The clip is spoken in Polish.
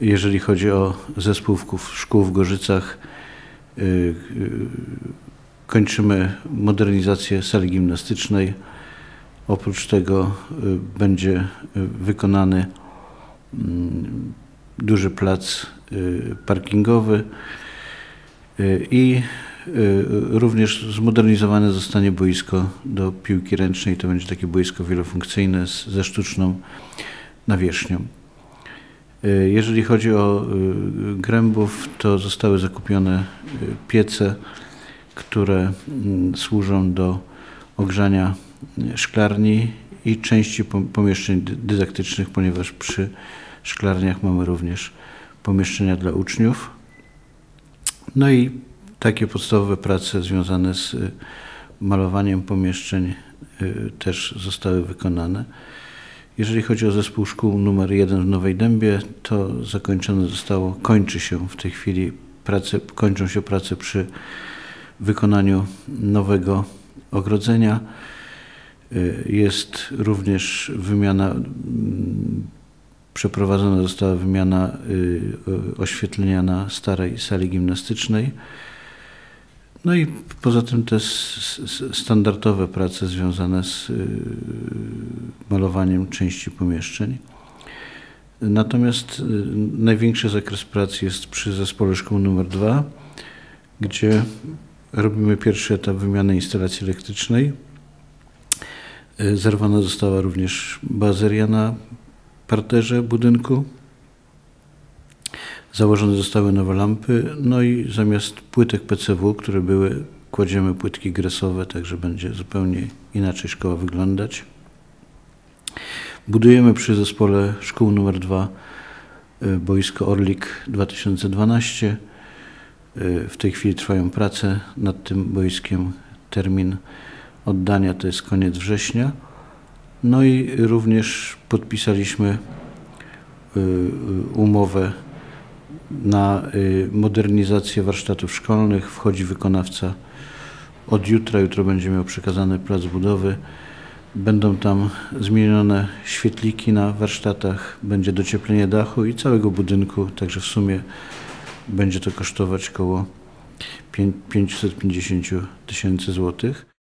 Jeżeli chodzi o zespół szkół w Gorzycach, kończymy modernizację sali gimnastycznej. Oprócz tego będzie wykonany mm, duży plac parkingowy i również zmodernizowane zostanie boisko do piłki ręcznej. To będzie takie boisko wielofunkcyjne ze sztuczną nawierzchnią. Jeżeli chodzi o Grębów, to zostały zakupione piece, które mm, służą do ogrzania szklarni i części pomieszczeń dydaktycznych, ponieważ przy szklarniach mamy również pomieszczenia dla uczniów. No i takie podstawowe prace związane z y, malowaniem pomieszczeń y, też zostały wykonane. Jeżeli chodzi o zespół szkół numer 1 w Nowej Dębie, to zakończone zostało, kończy się w tej chwili prace, kończą się prace przy wykonaniu nowego ogrodzenia. Y, jest również wymiana, przeprowadzona została wymiana oświetlenia na starej sali gimnastycznej. No i poza tym te standardowe prace związane z y, malowaniem części pomieszczeń. Natomiast y, największy zakres pracy jest przy zespole szkół numer 2, gdzie robimy pierwszy etap wymiany instalacji elektrycznej. Y, zerwana została również bazeria na parterze budynku. Założone zostały nowe lampy, no i zamiast płytek PCW, które były, kładziemy płytki gresowe, także będzie zupełnie inaczej szkoła wyglądać. Budujemy przy zespole szkół numer 2 y, boisko Orlik 2012. Y, w tej chwili trwają prace nad tym boiskiem. Termin oddania to jest koniec września. No i również podpisaliśmy y, umowę na y, modernizację warsztatów szkolnych wchodzi wykonawca od jutra. Jutro będzie miał przekazany plac budowy. Będą tam zmienione świetliki na warsztatach, będzie docieplenie dachu i całego budynku, także w sumie będzie to kosztować około 550 tysięcy złotych.